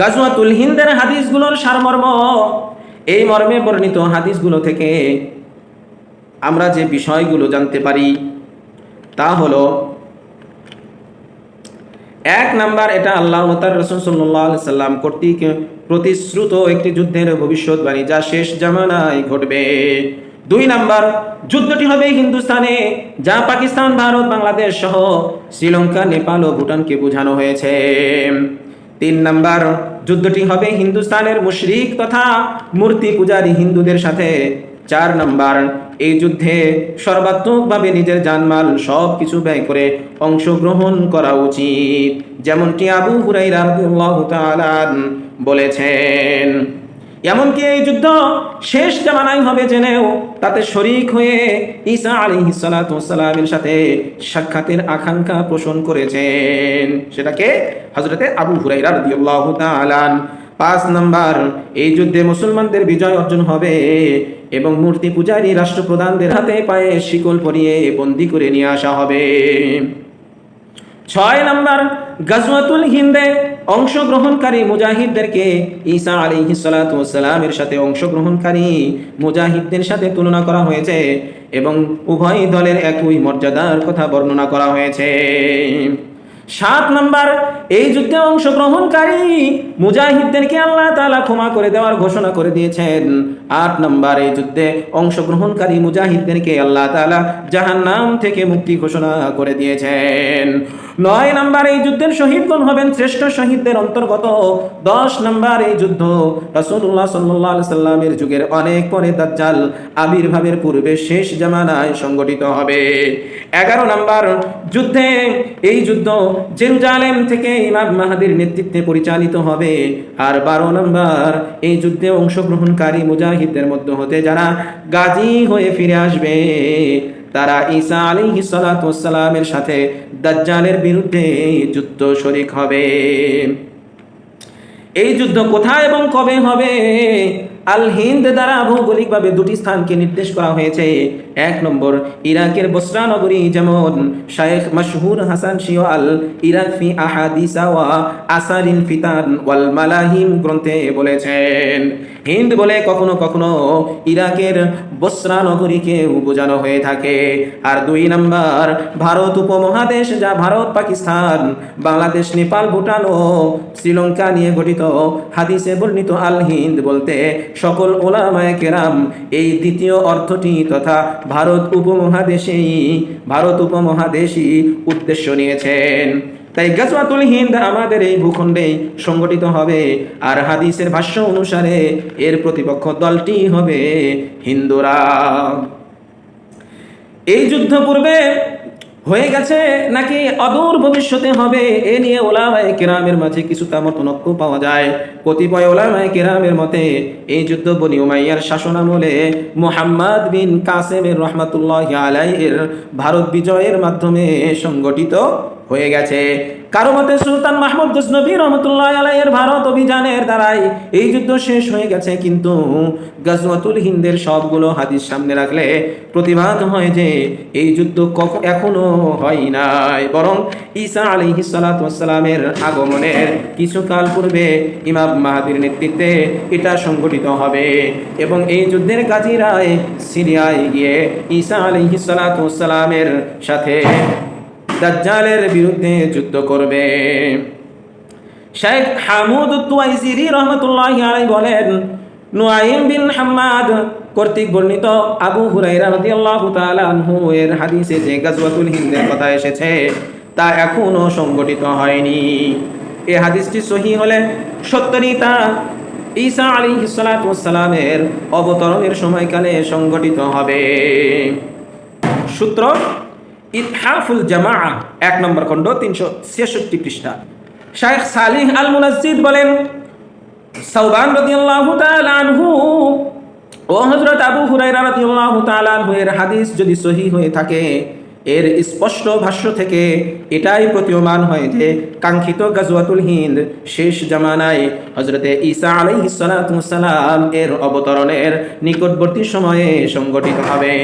গাজওয়াতুল হিন্দের হাদিসগুলোর সারমর্ম। এই মর্মে বর্ণিত হাদিসগুলো থেকে আমরা যে বিষয়গুলো জানতে পারি, তা হলো, এক নাম্বার এটা আল্লাহ তার রসুল সাল্লাহ সাল্লাম কর্তৃক প্রতিশ্রুত একটি যুদ্ধের ভবিষ্যৎবাণী যা শেষ জামানায় ঘটবে। দুই নাম্বার, যুদ্ধটি হবে হিন্দুস্তানে, যা পাকিস্তান, ভারত, বাংলাদেশ সহ শ্রীলঙ্কা, নেপাল ও ভুটানকে বোঝানো হয়েছে। তিন নাম্বার, যুদ্ধটি হবে হিন্দুস্তানের মুশরিক তথা মূর্তি পূজারী হিন্দুদের সাথে। চার নাম্বার, এই যুদ্ধে সর্বাত্মকভাবে নিজের জানমাল সব কিছু ব্যয় করে অংশগ্রহণ করা উচিত। যেমনটি আবু হুরাই রাহুল্লাহ বলেছেন এমনকি এই যুদ্ধ শেষ জামানায় হবে জেনেও তাতে শরিক হয়ে ঈসা আলাইহিস সালাতু ওয়াসসালামের সাথে সাক্ষাতের আকাঙ্ক্ষা পোষণ করেছেন। সেটাকে হযরতে আবু হুরাইরা পাঁচ নাম্বার, এই যুদ্ধে মুসলমানদের বিজয় অর্জন হবে এবং মূর্তি পূজারী রাষ্ট্রপ্রধানদের হাতে পায়ে শিকল পরিয়ে বন্দি করে নিয়ে আসা হবে। ছয় নাম্বার গাজওয়াতুল হিন্দে অংশগ্রহণকারী মুজাহিদদেরকে ঈসা আলাইহি সালামের সাথে অংশগ্রহণকারী মুজাহিদদের সাথে তুলনা করা হয়েছে এবং উভয় দলের একই মর্যাদার কথা বর্ণনা করা হয়েছে। সাত নাম্বার, এই যুদ্ধে অংশগ্রহণকারী মুজাহিদদেরকে আল্লাহ তাআলা ক্ষমা করে দেওয়ার ঘোষণা করে দিয়েছেন। আট নাম্বার, এই যুদ্ধে অংশগ্রহণকারী মুজাহিদদেরকে আল্লাহ তাআলা জাহান্নাম থেকে মুক্তি ঘোষণা করে দিয়েছেন। নয় নাম্বার, এই যুদ্ধের শহীদগণ হবেন শ্রেষ্ঠ শহীদদের অন্তর্গত। দশ নাম্বার, এই যুদ্ধ রসুল্লাহ আলাইহি সাল্লামের যুগের অনেক পরে দাজ্জাল আবির্ভাবের পূর্বে শেষ জামানায় সংগঠিত হবে। এগারো নাম্বার, যুদ্ধে, এই যুদ্ধ জেরুজালেম থেকে ইমাম মাহাদির নেতৃত্বে পরিচালিত হবে। আর বারো নম্বর, এই যুদ্ধে অংশগ্রহণকারী মুজাহিদদের মধ্যে হতে যারা গাজী হয়ে ফিরে আসবে, তারা ঈসা আলী সালাতামের সাথে দাজ্জালের বিরুদ্ধে যুদ্ধ শরিক হবে। এই যুদ্ধ কোথায় এবং কবে হবে? আল হিন্দ দ্বারা ভৌগোলিকভাবে দুটি স্থানকে নির্দেশ করা হয়েছে। এক নম্বর, ইরাকের বসরা নগরী যেমন শায়েখ মশহুর হাসান শিও আল ইরাক ফি আহাদিসা ওয়া আসারিন ফিতান ওয়াল মালাহিম গ্রন্থে বলেছেন। হিন্দ বলে কখনো কখনো ইরাকের বসরা নগরীকে বোঝানো হয়ে থাকে। আর দুই নাম্বার, ভারত উপমহাদেশ যা ভারত, পাকিস্তান, বাংলাদেশ, নেপাল, ভুটান ও শ্রীলঙ্কা নিয়ে গঠিত হাদিসে বর্ণিত আল হিন্দ বলতে, সকল ওলামায় কেরাম এই দ্বিতীয় অর্থটি তথা ভারত উপমহাদেশেই, ভারত উপমহাদেশই উদ্দেশ্য নিয়েছেন। তাই গাজওয়াতুল হিন্দ আমাদের এই ভূখণ্ডে সংগঠিত হবে, আর হাদিসের ভাষ্য অনুসারে এর প্রতিপক্ষ দলটি হবে হিন্দুরা। এই যুদ্ধ পূর্বে হয়ে গেছে নাকি অদূর ভবিষ্যতে হবে? এ নিয়ে ওলামায় কেরামের মাঝে কিছুটা মতনক্য পাওয়া যায়। কতিপয় ওলামায় কেরামের মতে, এই যুদ্ধ বনি উমাইয়ার শাসনামলে মোহাম্মদ বিন কাসেমের রহমাতুল্লাহ আলাইয়ের ভারত বিজয়ের মাধ্যমে সংগঠিত হয়ে গেছে। কারও মতে সুলতান মাহমুদ গজনবী রহমতুল্লাহ আলাইয়ের ভারত অভিযানের দ্বারাই এই যুদ্ধ শেষ হয়ে গেছে। কিন্তু গজওয়াতুল হিন্দের সবগুলো হাদিস সামনে রাখলে প্রতিবাদ হয় যে এই যুদ্ধ এখনও হয় নাই। বরং ঈসা আলাইহি সালামের আগমনের কিছুকাল পূর্বে ইমাম মাহাদির নেতৃত্বে এটা সংগঠিত হবে এবং এই যুদ্ধের গাজীরায় সিরিয়ায় গিয়ে ঈসা আলাইহি সালামের সাথে দাজ্জালের বিরুদ্ধে যুদ্ধ করবে। শেখ হামুদ তুয়াইজিরি রহমতুল্লাহ আলাই বলেন নুয়াইম বিন হাম্মাদ কর্তৃক বর্ণিত আবু হুরাইরা রাদিয়াল্লাহু তাআলা আনহু এর হাদিসে যে গাজওয়াতুল হিন্দের কথা এসেছে, তা এখনও সংগঠিত হয়নি। এ হাদিসটি সহি হলে সত্যরই তা ঈসা সালাতু সালামের অবতরণের সময়কালে সংগঠিত হবে। সূত্র ইতহাফুল জামা এক নম্বর খণ্ড, তিনশো ছেষট্টি পৃষ্ঠা। শায়েখ সালিহ আল মুনাজ্জিদ বলেন সাউবান রাদিয়াল্লাহু তাআলা আনহু ও হযরত আবু হুরায়রা রাদিয়াল্লাহু তাআলা আনহু এর হাদিস যদি সহি হয়ে থাকে, এর স্পষ্ট ভাষ্য থেকে এটাই প্রতীয়মান হয় যে, কাঙ্ক্ষিত গাজওয়াতুল হিন্দ শেষ জামানায় হজরতে ঈসা আলাইহিস সালাতু সালাম এর অবতরণের নিকটবর্তী সময়ে সংগঠিত হবে।